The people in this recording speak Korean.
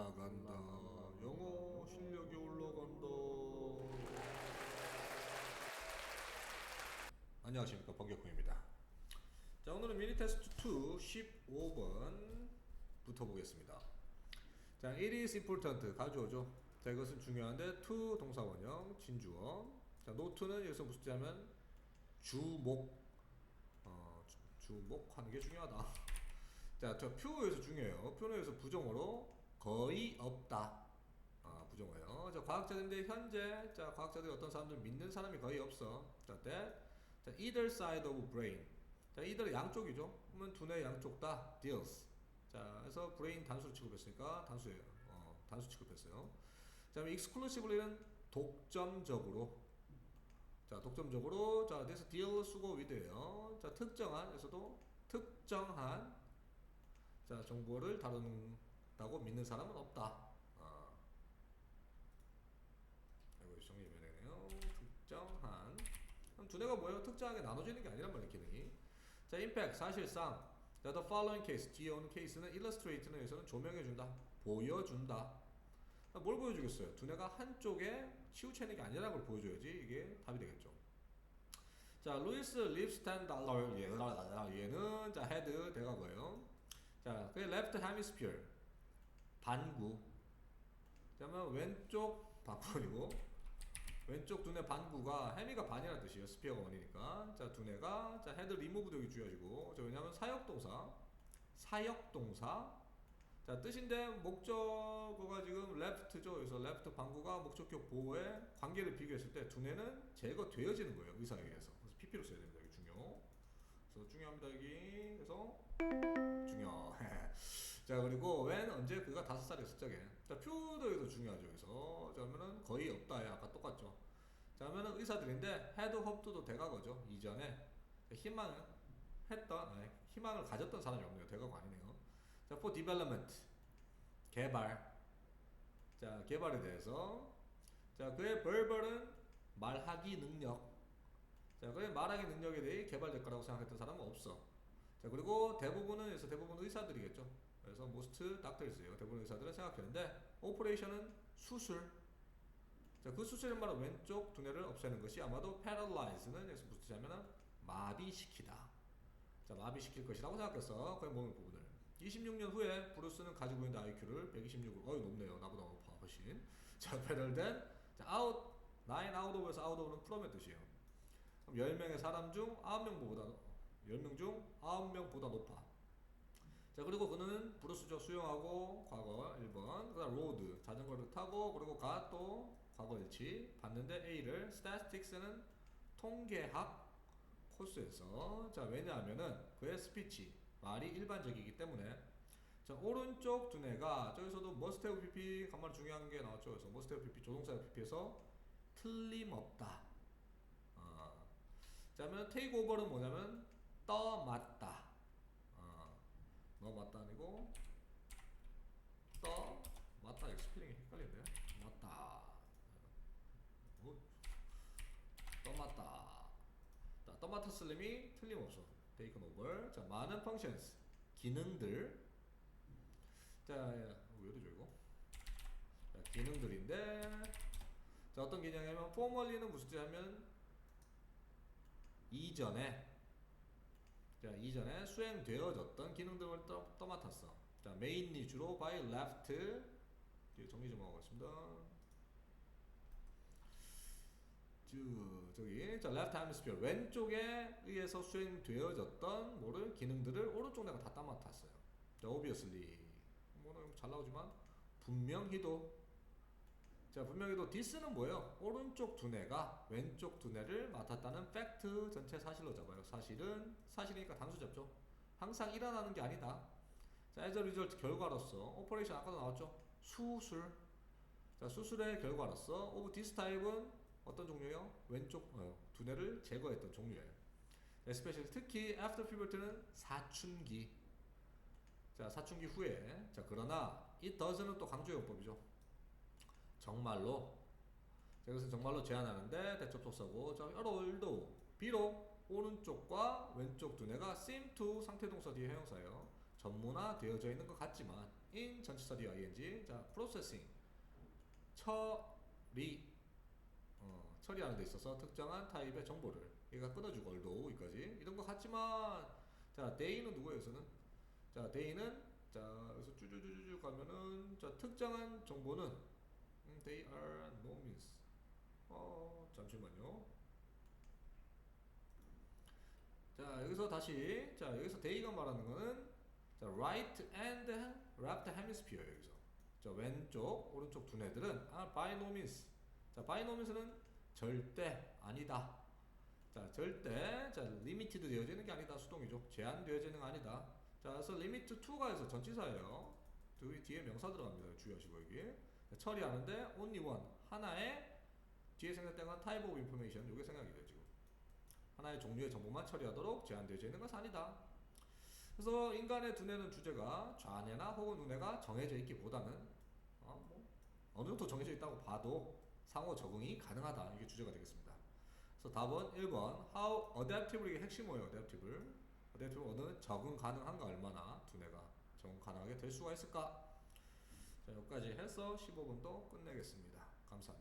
올라간다. 영어 실력이 올라간다. 안녕하십니까 번격훈입니다. 자 오늘은 미니 테스트 2 15번부터 보겠습니다. 자 it is important 가져오죠. 자 이것은 중요한데 to 동사 원형 진주어. 자 노트는 여기서 무슨 뜻하면 주목 어 주, 주목하는 게 중요하다. 자, 저 표에서 중요해요. 표는 여기서 부정어로 거의 없다. 아, 부정어예요. 자, 과학자들인데 현재 자, 과학자들이 어떤 사람들 믿는 사람이 거의 없어. 자, that 자, either side of brain. 자, either 양쪽이죠. 그러면 두뇌 양쪽 다 deals. 자, 그래서 brain 단수로 취급했으니까 단수예요. 어, 단수 취급했어요. 자, exclusively는 독점적으로 자, 독점적으로 자, this deal 수고 with예요. 자, 특정한에서도 특정한 자, 정보를 다룬 다고 믿는 사람은 없다. 아. 이거 정리되네요. 특정한. 그럼 두뇌가 뭐예요? 특정하게 나눠지는 게 아니란 말이에요, 기능이. 자, impact 사실상 자, the following case 뒤에 오는 케이스는 illustrate는 여기서는 조명해준다, 보여준다. 아, 뭘 보여주겠어요? 두뇌가 한쪽에 치우치는 게 아니라는 걸 보여줘야지 이게 답이 되겠죠. 자, 루이스 립스탄 달러 얘는 자 헤드 대가고요. 자, 그 left hemisphere 반구. 그러면 왼쪽 반구이고 왼쪽 두뇌 반구가 해미가 반이라는 뜻이에요. 스피어가 원이니까. 자, 두뇌가 자 헤드 리무브도 여기 주어지고. 자, 왜냐면 사역 동사, 사역 동사. 자, 뜻인데 목적어가 지금 left죠. 그래서 left 반구가 목적격 보호의 관계를 비교했을 때 두뇌는 제거되어지는 거예요. 의사에 의해서. 그래서 PP로 써야 됩니다. 여기 중요. 그래서 중요합니다. 여기. 그래서 중요. 자 그리고 when 언제 그가 다섯 살이었을 적에. 자 표도 여기서 중요하죠. 자 그러면은 거의 없다 야 아까 똑같죠. 자 그러면은 의사들인데 had hoped도 대가거죠. 이전에 희망을 했던 아니, 희망을 가졌던 사람이 없네요. 대가가 아니네요. 자 for development 개발. 자 개발에 대해서 자 그의 verbal은 말하기 능력. 자 그의 말하기 능력에 대해 개발될 거라고 생각했던 사람은 없어. 자 그리고 대부분은 그래서 대부분 의사들이겠죠. 그래서 most doctors예요. 대부분 의사들은 생각했는데 오퍼레이션은 수술. 자 그 수술의 말은 왼쪽 두뇌를 없애는 것이 아마도 paralyze는 여기서 뜻이냐면은 마비시키다. 자 마비시킬 것이라고 생각했어. 그의 몸의 부분을. 26년 후에 브루스는 가지고 있는 IQ를 126으로 어이 높네요. 나보다 높아 훨씬. 자 better than 자 out 9 out of에서 out of는 프롬의 뜻이에요. 그럼 10명의 사람 중 9명보다 10명 중 9명보다 높아. 자, 그리고 그는 브루스죠. 수영하고 과거 1번. 그 다음 로드. 자전거를 타고 그리고 가 또 과거 일치. 봤는데 A를 statistics는 통계학 코스에서 자, 왜냐하면은 그의 스피치 말이 일반적이기 때문에 자, 오른쪽 두뇌가 저기서도 have pp 간말 중요한 게 나왔죠. 그래서 have pp 조동사 pp에서 틀림없다. 어. 자, 그러면 take over는 뭐냐면 떠맞다. 어, 너 맞다 아니고 떠 맞다 이거 스펠링이 헷갈리는데 맞다. 뭐? 떠맞다. 자, 떠맡았을림이 틀림없어. taken over. 자, 많은 functions 기능들. 자, 야, 왜 이러죠 이거? 자, 기능들인데 자, 어떤 개념이냐면 formerly는 무슨 뜻이냐면 이전에 자 이전에 수행되어졌던 기능들을 떠, 떠맡았어. 자 mainly 주로 by left 정리 좀 하고 있습니다. 주 저기 자 left hemisphere 왼쪽에 의해서 수행되어졌던 뭐를 기능들을 오른쪽 내가 다 떠맡았어요. 자 obviously 뭐는 잘 나오지만 분명히도 자 분명히도 디스는 뭐예요? 오른쪽 두뇌가 왼쪽 두뇌를 맡았다는 팩트 전체 사실로 잡아요. 사실은 사실이니까 단수 잡죠. 항상 일어나는 게 아니다. 자, as a result 결과로서 오퍼레이션 아까도 나왔죠. 수술. 자, 수술의 결과로서 오브 디스 타입은 어떤 종류예요? 왼쪽 어, 두뇌를 제거했던 종류예요. especially 특히 after puberty는 사춘기. 자, 사춘기 후에 자, 그러나 it doesn't 또 강조용법이죠. 정말로 자, 이것은 정말로 제한하는데 대접속사고 자, although 비록 오른쪽과 왼쪽 두뇌가 seem to 상태 동사 뒤에 형용사예요. 전문화 되어져 있는 것 같지만 in 전치사 뒤 ing 자 processing 처리 어, 처리하는 데 있어서 특정한 타입의 정보를 얘가 끊어주고 얼도 여기까지 이런 것 같지만 자 day는 누구예요 여기서는 자 day는 자 여기서 쭈쭈쭈쭈 가면은 자 특정한 정보는 음, they are no means 어 잠시만요. 자 여기서 다시 자 여기서 day가 말하는 거는 자 right and left hemisphere 여기서. 자 왼쪽 오른쪽 두뇌들은 아 by no means 자 by no means는 절대 아니다. 자 절대 자 limited 되어지는 게 아니다. 수동이죠. 제한되어지는 거 아니다. 자 그래서 limit to가 해서 전치사예요. 그 뒤에 명사 들어갑니다. 주의하시고 여기. 자, 처리하는데 only one 하나의 뒤에 생각된 type of information 요게 생각이 돼요 지금 하나의 종류의 정보만 처리하도록 제한되어져 있는 것은 아니다 그래서 인간의 두뇌는 주제가 좌뇌나 혹은 우뇌가 정해져 있기보다는 어, 뭐 어느 정도 정해져 있다고 봐도 상호 적응이 가능하다 이게 주제가 되겠습니다. 그래서 답은 1번 How adaptable 이게 핵심 뭐예요? adaptable adaptable 어느 적응 가능한가 얼마나 두뇌가 적응 가능하게 될 수가 있을까? 자 여기까지 해서 15분도 끝내겠습니다. 감사합니다.